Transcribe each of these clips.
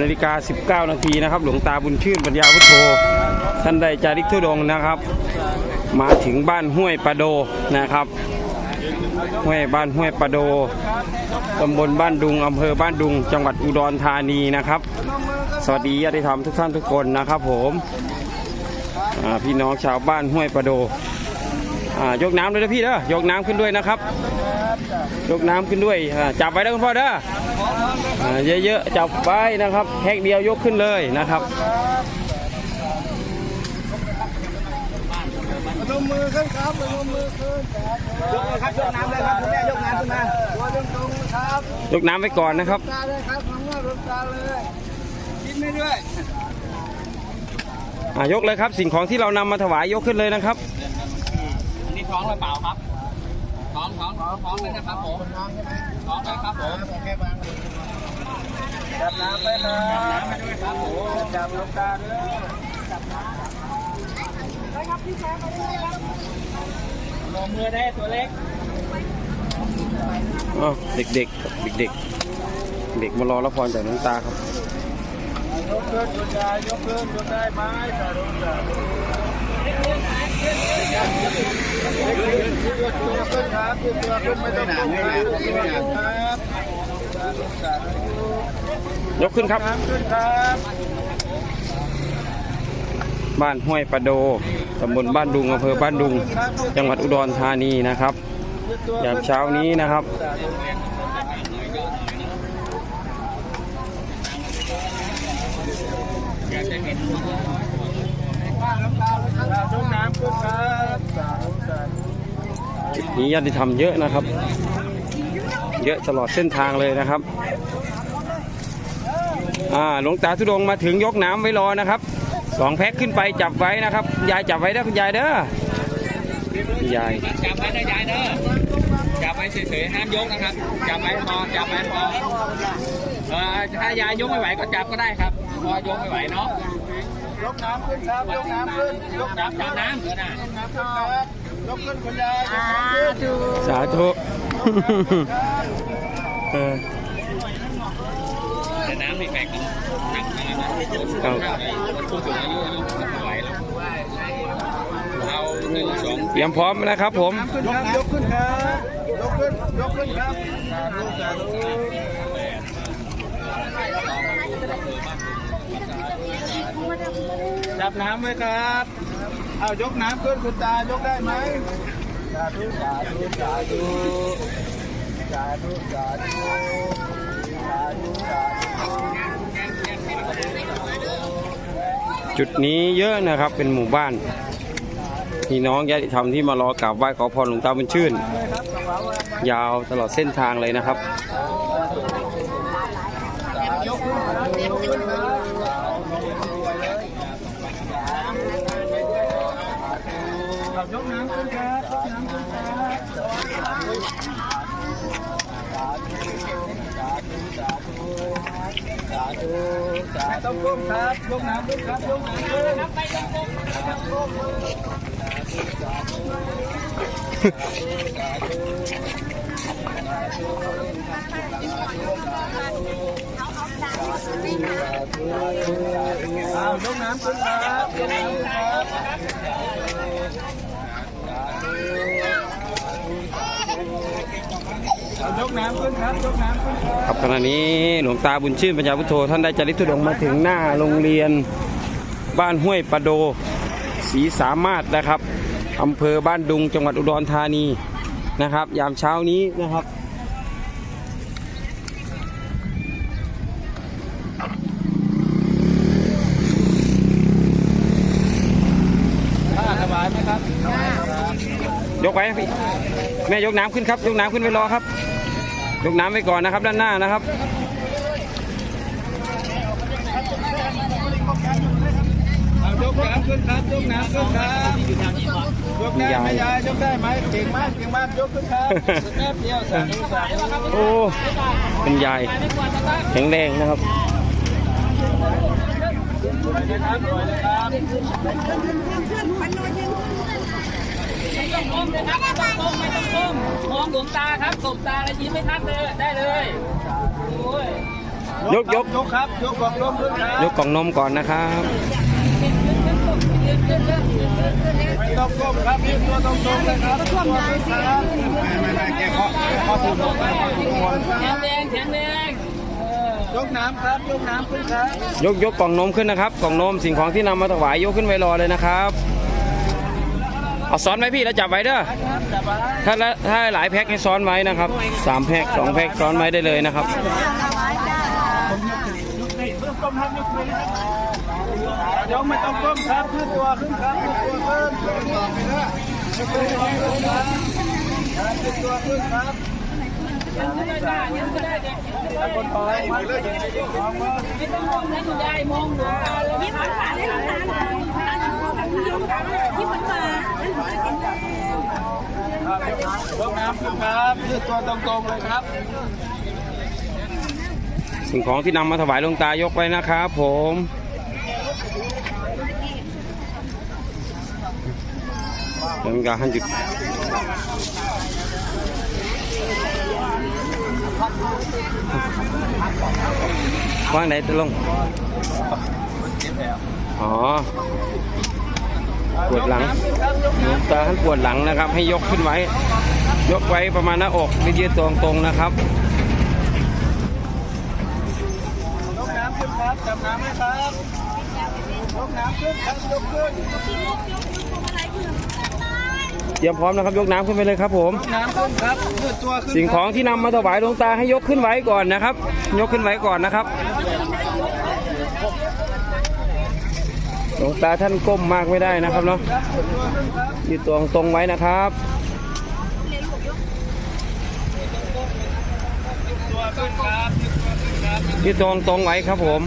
นาฬิกา19นาทีนะครับ หลวงตาบุญชื่นปัญญาพุทโธท่านได้จาริกทุดงนะครับ มาถึงบ้านห้วยปะโดนะครับ ห้วยบ้านห้วยปะโดตำบลบ้านดุงอำเภอบ้านดุง จังหวัดอุดรธานีนะครับ สวัสดีญาติธรรมทุกท่านทุกคนนะครับผมพี่น้องชาวบ้านห้วยปะโดยกน้ำด้วยนะพี่เด้อยกน้ำขึ้นด้วยนะครับ ยกน้ำขึ้นด้วยจับไว้นะคุณพ่อเด้อ เยอะๆ จับไว้นะครับแพ็กเดียวยกขึ้นเลยนะครับลงมือขึ้นครับลงมือขึ้นยกเลยครับยกน้ำเลยครับคุณแม่ยกน้ำขึ้นมาตัวตรงๆครับยกน้ำไว้ก่อนนะครับตาเลยครับน้องว่าลงตาเลยกินไม่ด้วยอ่ายกเลยครับสิ่งของที่เรานำมาถวายยกขึ้นเลยนะครับอันนี้ท้องหรือเปล่าครับท้องท้องท้องท้องเลยนะครับผมน้องใช่ไหมท้องเลยครับผม โอเควางจับน้ำไปครับครับผมจับลงตาเลยลงมือได้ตัวเล็กอ้าวเด็กๆเด็กเด็กมารอรับพรจากหลวงตาครับยกขึ้นยกได้ยกขึ้นยกได้ไหมสาธุสาธุยกขึ้นครับยกตัวขึ้นไม่ต้องตกครับสาธุสาธุ ยกขึ้นครับ น้ำขึ้นครับบ้านห้วยปะโดตำบลบ้านดุงอำเภอบ้านดุง จังหวัดอุดรธานีนะครับ ยามเช้านี้นะครับ ยกน้ำขึ้นครับสาธุสาธุจุดนี้ญาติธรรมเยอะนะครับ เยอะตลอดเส้นทางเลยนะครับ อ่าหลวงตาทุดงค์มาถึงยกน้ำไว้รอนะครับสองแพ็คขึ้นไปจับไว้นะครับ ยายจับไว้นะคุณยายเด้อยายจับไว้ได้ยายเด้อจับไว้เฉยๆห้ามยกนะครับจับไว้พอจับไว้พอเออถ้ายายยกไม่ไหวก็จับก็ได้ครับพอยกไม่ไหวเนาะยกน้ำขึ้นครับยกน้ำขึ้นยกจับน้ำจับน้ำเออน่ะน้ำขึ้นครับยกขึ้นคุณยายยกน้ำขึ้นสาธุเออ แต่น้ำนี่แปลกกันหนักมากนะผู้สูงอายุยกไม่ไหวแล้วเอาหนึ่งสองเตรียมพร้อมนะครับผมขึ้นครับยกขึ้นครับ ยกขึ้นยกขึ้นครับสาธุสาธุจับน้ำไว้ครับ เอายกน้ำขึ้นคุณตายกได้ไหมสาธุสาธุสาธุสาธุสาธุสาธุสาธุ จุดนี้เยอะนะครับเป็นหมู่บ้านพี่น้องญาติธรรมที่มารอกราบไหว้ขอพรหลวงตาบุญชื่น ยาวตลอดเส้นทางเลยนะครับ ยกน้ำขึ้นครับยกน้ำขึ้นครับ ต้องก้มครับยกน้ำขึ้นครับยกน้ำขึ้นอ้าวยกน้ำขึ้นครับยกน้ำขึ้นครับเอา ยกน้ำขึ้นครับยกน้ำขึ้นครับขณะนี้หลวงตาบุญชื่นปัญญาพุทโธท่านได้จาริกทุดงมาถึงหน้าโรงเรียนบ้านห้วยปะโดศรีสามารถนะครับอำเภอบ้านดุงจังหวัดอุดรธานีนะครับ ยามเช้านี้นะครับยกไว้พี่แม่ยกน้ำขึ้นครับ ยกน้ำขึ้นไว้รอครับ ยกน้ำไว้ก่อนนะครับด้านหน้านะครับ ยกน้ำขึ้นครับยกน้ำขึ้นครับยกได้ไหมยายยกได้ไหมเก่งมากเก่งมากยกขึ้นครับแป๊บเดียวสาธุสาธุโอ้คุณยายแข็งแรงนะครับสวยนะครับสวยนะครับ ต้องก้มเลยครับไม่ต้องก้มไม่ต้องก้มมองดวงตาครับสบตาแล้วยิ้มให้ท่านเลยได้เลยโอ้ยยยกยกยกครับยกกล่องนมขึ้นครับยกกล่องนมก่อนนะครับไม่ต้องก้มครับยืนตัวตรงๆเลยครับตัวขึ้นครับไม่ไม่ไม่แกข้อข้อถูกลงไปแข็งแรงแข็งแรงยกน้ำครับยกน้ำขึ้นครับยกยกกล่องนมขึ้นนะครับกล่องนมสิ่งของที่นำมาถวายยกขึ้นไว้รอเลยนะครับ เอาซ้อนไว้พี่แล้วจับไว้เด้อถ้าถ้าหลายแพ็คให้ซ้อนไว้นะครับสามแพ็คสองแพ็คซ้อนไว้ได้เลยนะครับยกไม่ต้องก้มครับขึ้นตัวขึ้นครับขึ้นตัวขึ้นขึ้นตัวขึ้นครับขึ้นตัวขึ้นครับขึ้นตัวขึ้นครับคนต่อยมาเลยไม่ต้องมองนะคุณยายมองหนูตาเลยยิ้มหวานๆให้หลยยิ้มยิ้มหวานๆให้หลวงตากินได้ ยกน้ำขึ้นครับขึ้นตัวตรงๆเลยครับ สิ่งของที่นำมาถวายหลวงตายกไว้นะครับผมเป็นการหยุดว่างไหนตะลง อ๋อ ปวดหลังหลวงตาท่านปวดหลังนะครับ ให้ยกขึ้นไว้ ยกไว้ประมาณหน้าอกไม่ยืดตรงตรงๆนะครับยกน้ำขึ้นครับจับน้ำให้ครับยกน้ำขึ้นครับยกขึ้นเตรียมพร้อมนะครับยกน้ำขึ้นไปเลยครับ ผมยกน้ำขึ้นครับขึ้นตัวขึ้นสิ่งของที่นำมาถวายหลวงตาให้ยกขึ้นไว้ก่อนนะครับ ยกขึ้นไว้ก่อนนะครับหลวงตาท่านก้มมากไม่ได้นะครับเนาะครับขึ้นตัวขึ้นครับยืดตัวตรงๆไว้นะครับ ตัวขึ้นครับตัว ขึ้นครับยืดตัวตรงๆไว้ครับผม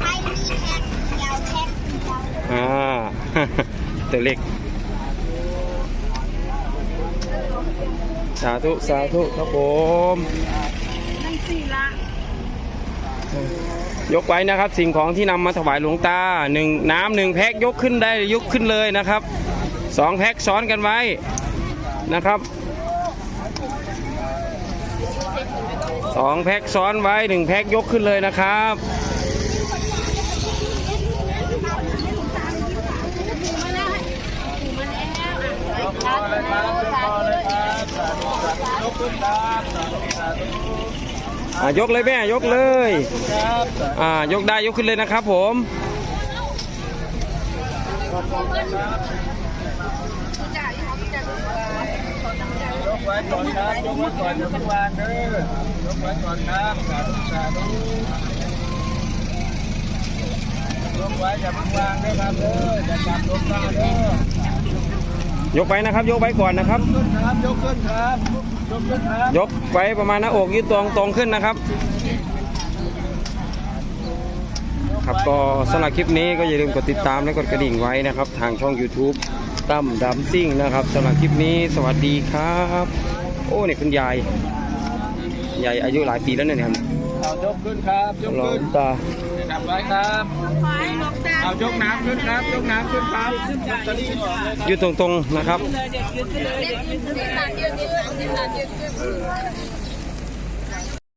ใครมีแท็กยาวแท็กยาวอ่าตัวเล็กสาธุ สาธุ ครับผมนั่นสิละยกไว้นะครับสิ่งของที่นำมาถวายหลวงตาหนึ่งน้ำหนึ่งแพ็คยกขึ้นได้ยกขึ้นเลยนะครับ สองแพ็คซ้อนกันไว้นะครับสองแพ็คซ้อนไว้หนึ่งแพ็คยกขึ้นเลยนะครับยกคอเลยครับยกคอเลยครับสาธุสาธุยกขึ้นครับสาธุสาธุอ่ายกเลยแม่ยกเลยอ่ายกได้ยกขึ้นเลยนะครับผม ยกไว้ก่อนครับยกไว้ก่อนอย่าเพิ่งวางเด้อยกไว้ก่อนครับสาธุสาธุยกไว้อย่าเพิ่งวางเด้อครับเด้ออย่าจับลงตาเด้อยกไว้นะครับ ยกไว้ก่อนนะครับ ขึ้นครับยกขึ้นครับยกขึ้นครับยกไว้ประมาณหน้าอกยืดตรงตรงขึ้นนะครับ ครับก็สำหรับคลิปนี้ก็อย่าลืมกดติดตามและกดกระดิ่งไว้นะครับ ทางช่อง YouTube ตั้มดัมซิ่งนะครับสำหรับคลิปนี้สวัสดีครับ โอ้เนี่ยคุณยายยายอายุหลายปีแล้วเนี่ยครับเอายกขึ้นครับยกหลวขึ้นงตาจับไว้ครับขอให้หลวงตาเอายกน้ำขึ้นครับยกน้ำขึ้นครับลอตเตอรี่ก่อนเลยยืดตรงๆนะครับ